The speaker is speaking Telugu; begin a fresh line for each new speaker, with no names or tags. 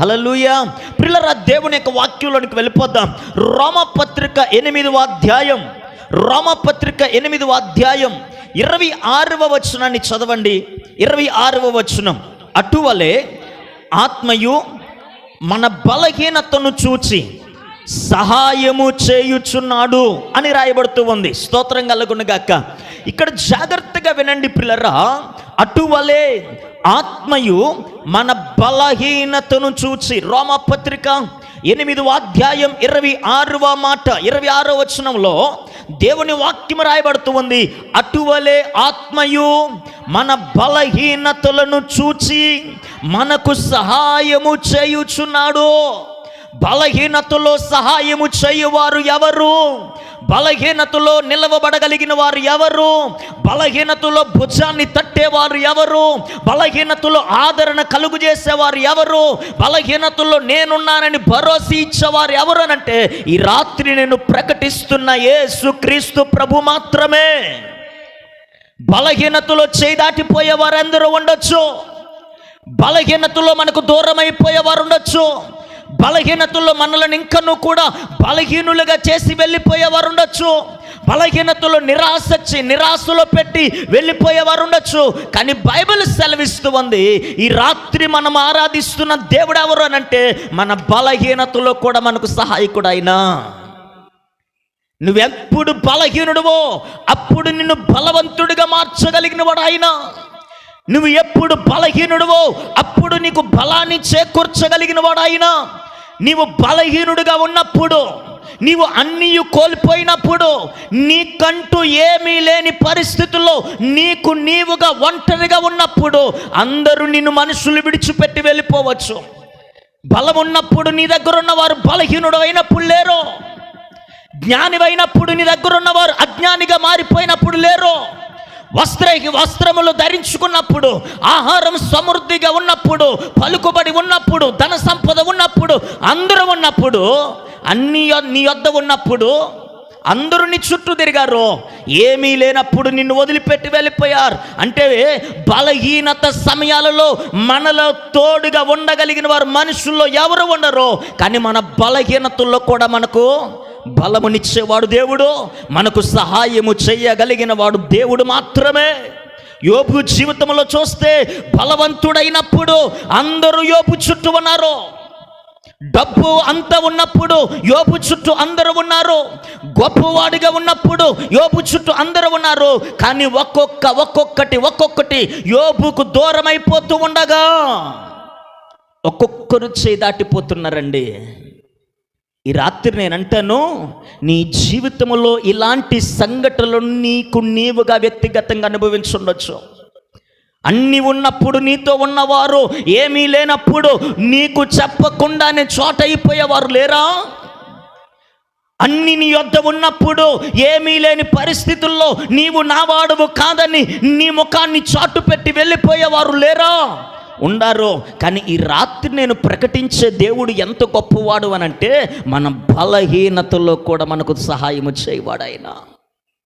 హలలుయ పిల్లరా దేవుని యొక్క వాక్యంలోనికి వెళ్ళిపోద్దాం రోమపత్రిక ఎనిమిదవ అధ్యాయం. రోమపత్రిక ఎనిమిదవ అధ్యాయం. ఇరవై ఆరవ వచనాన్ని చదవండి. ఇరవై ఆరవ వచనం. అటువలే ఆత్మయు మన బలహీనతను చూచి సహాయము చేయుచున్నాడు అని రాయబడుతూ ఉంది. స్తోత్రం కలుగునుగాక. ఇక్కడ జాగ్రత్తగా వినండి పిల్లరా. అటువలే ఆత్మయు మన బలహీనతను చూచి రోమపత్రిక ఎనిమిదవ అధ్యాయం ఇరవై ఆరవ మాట ఇరవై ఆరో వచనంలో దేవుని వాక్యం రాయబడుతూ ఉంది. అటువలే ఆత్మయు మన బలహీనతలను చూచి మనకు సహాయము చేయుచున్నాడు. బలహీనతలో సహాయము చేయువారు ఎవరు? బలహీనతలో నిలవబడగలిగిన వారు ఎవరు? బలహీనతలో భుజాన్ని తట్టేవారు ఎవరు? బలహీనతలో ఆదరణ కలుగు చేసేవారు ఎవరు? బలహీనతలో నేనున్నానని భరోసా ఇచ్చేవారు ఎవరు అని అంటే ఈ రాత్రి నేను ప్రకటిస్తున్న యేసు క్రీస్తు ప్రభు మాత్రమే. బలహీనతలో చేదాటిపోయే వారందరూ ఉండొచ్చు. బలహీనతలో మనకు దూరమైపోయేవారు అయిపోయేవారు ఉండొచ్చు. బలహీనతలో మనల్ని ఇంకనూ కూడా బలహీనులుగా చేసి వెళ్ళిపోయేవారు ఉండొచ్చు బలహీనతలో నిరాశచ్చి నిరాశలో పెట్టి వెళ్ళిపోయేవారు ఉండొచ్చు కానీ బైబిల్ సెలవిస్తూ ఉంది ఈ రాత్రి మనం ఆరాధిస్తున్న దేవుడు ఎవరు అని అంటే మన బలహీనతలో కూడా మనకు సహాయకుడు అయినా నువ్వెప్పుడు బలహీనుడువో అప్పుడు నిన్ను బలవంతుడిగా మార్చగలిగిన వాడు ఆయన నువ్వు ఎప్పుడు బలహీనుడువో అప్పుడు నీకు బలాన్ని చేకూర్చగలిగిన వాడు ఆయన నీవు బలహీనుడుగా ఉన్నప్పుడు నీవు అన్నీ కోల్పోయినప్పుడు నీకంటూ ఏమీ లేని పరిస్థితుల్లో నీకు నీవుగా ఒంటరిగా ఉన్నప్పుడు అందరూ నిన్ను మనుషులు విడిచిపెట్టి వెళ్ళిపోవచ్చు. బలం ఉన్నప్పుడు నీ దగ్గర ఉన్నవారు బలహీనుడు అయినప్పుడు లేరు. జ్ఞానివైనప్పుడు నీ దగ్గర ఉన్నవారు అజ్ఞానిగా మారిపోయినప్పుడు లేరు. వస్త్ర వస్త్రములు ధరించుకున్నప్పుడు ఆహారం సమృద్ధిగా ఉన్నప్పుడు పలుకుబడి ఉన్నప్పుడు ధన సంపద ఉన్నప్పుడు అందరూ ఉన్నప్పుడు అన్ని నీ వద్ద ఉన్నప్పుడు అందరూ నీ చుట్టూ తిరిగారు. ఏమీ లేనప్పుడు నిన్ను వదిలిపెట్టి వెళ్ళిపోయారు. అంటే బలహీనత సమయాలలో మనలో తోడుగా ఉండగలిగిన వారు మనుషుల్లో ఎవరు ఉండరు. కానీ మన బలహీనతల్లో కూడా మనకు బలమునిచ్చేవాడు దేవుడు మనకు సహాయము చేయగలిగిన వాడు దేవుడు మాత్రమే. యోపు జీవితంలో చూస్తే బలవంతుడైనప్పుడు అందరూ యోపు చుట్టూ ఉన్నారు. డబ్బు అంత ఉన్నప్పుడు యోపు చుట్టూ అందరూ ఉన్నారు. గొప్పవాడిగా ఉన్నప్పుడు యోపు చుట్టూ అందరూ ఉన్నారు. కానీ ఒక్కొక్క ఒక్కొక్కటి ఒక్కొక్కటి యోపుకు దూరం అయిపోతూ ఉండగా ఒక్కొక్కరు చేయి దాటిపోతున్నారండి. ఈ రాత్రి నేను అంటాను నీ జీవితంలో ఇలాంటి సంఘటనలు నీకు నీవుగా వ్యక్తిగతంగా అనుభవించుండొచ్చు. అన్నీ ఉన్నప్పుడు నీతో ఉన్నవారు ఏమీ లేనప్పుడు నీకు చెప్పకుండానే చోట అయిపోయేవారు లేరా? అన్ని నీ యొద్ద ఉన్నప్పుడు ఏమీ లేని పరిస్థితుల్లో నీవు నావాడువు కాదని నీ ముఖాన్ని చాటు పెట్టి వెళ్ళిపోయేవారు లేరా? ఉండారు? కానీ ఈ రాత్రి నేను ప్రకటించే దేవుడు ఎంత గొప్పవాడు అని అంటే మన బలహీనతలో కూడా మనకు సహాయము చేయవాడు ఆయన